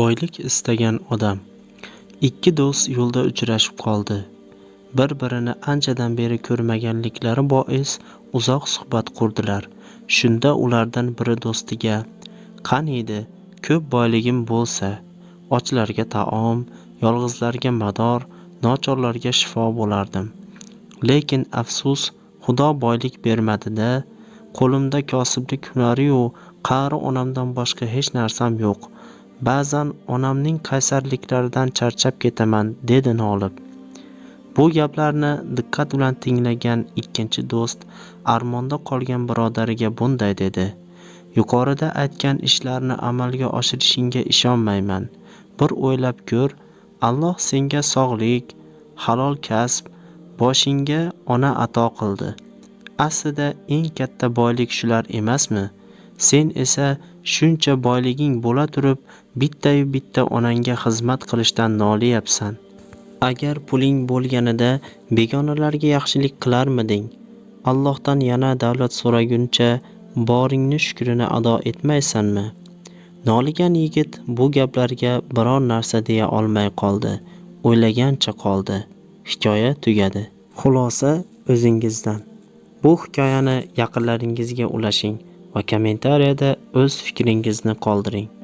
Boylik istagan odam. Ikki do'st yo'lda uchrashib qoldi. Bir-birini anchadan beri ko'rmaganliklari bois uzoq suhbat qurdilar. Shunda ulardan biri do'stiga: "Qaniydi, ko'p boyligim bo'lsa, ochlarga taom, yolg'izlarga mador, nochorlarga shifo bo'lardim. Lekin afsus, Xudo boylik bermadi-da. Qo'limda kosiblik hunariyu qari onamdan boshqa hech narsam yo'q. Ba'zan onamning qaysarliklaridan charchab ketaman", dedi nolib. Bu gaplarni diqqat bilan tinglagan ikkinchi do'st armonda qolgan birodariga bunday dedi: "Yuqorida aytgan ishlarni amalga oshirishingga ishonmayman. Bir o'ylab ko'r, Alloh senga sog'lik, halol kasb, boshingga ona ato qildi. Aslida eng katta boylik shular emasmi? Sen esa shuncha boyliging bo'la turib, bittayu bitta onangga xizmat qilishdan noliyapsan. Agar puling bo'lganida begonalarga yaxshilik qilarmiding? Allohdan yana davlat so'raguncha boringni shukrini ado etmaysanmi?" Noligan yigit bu gaplarga biror narsa deya olmay qoldi. O'ylagancha qoldi. Hikoya tugadi. Xulosa o'zingizdan. Bu hikoyani yaqinlaringizga ulashing va kommentariyada o'z fikringizni qoldiring.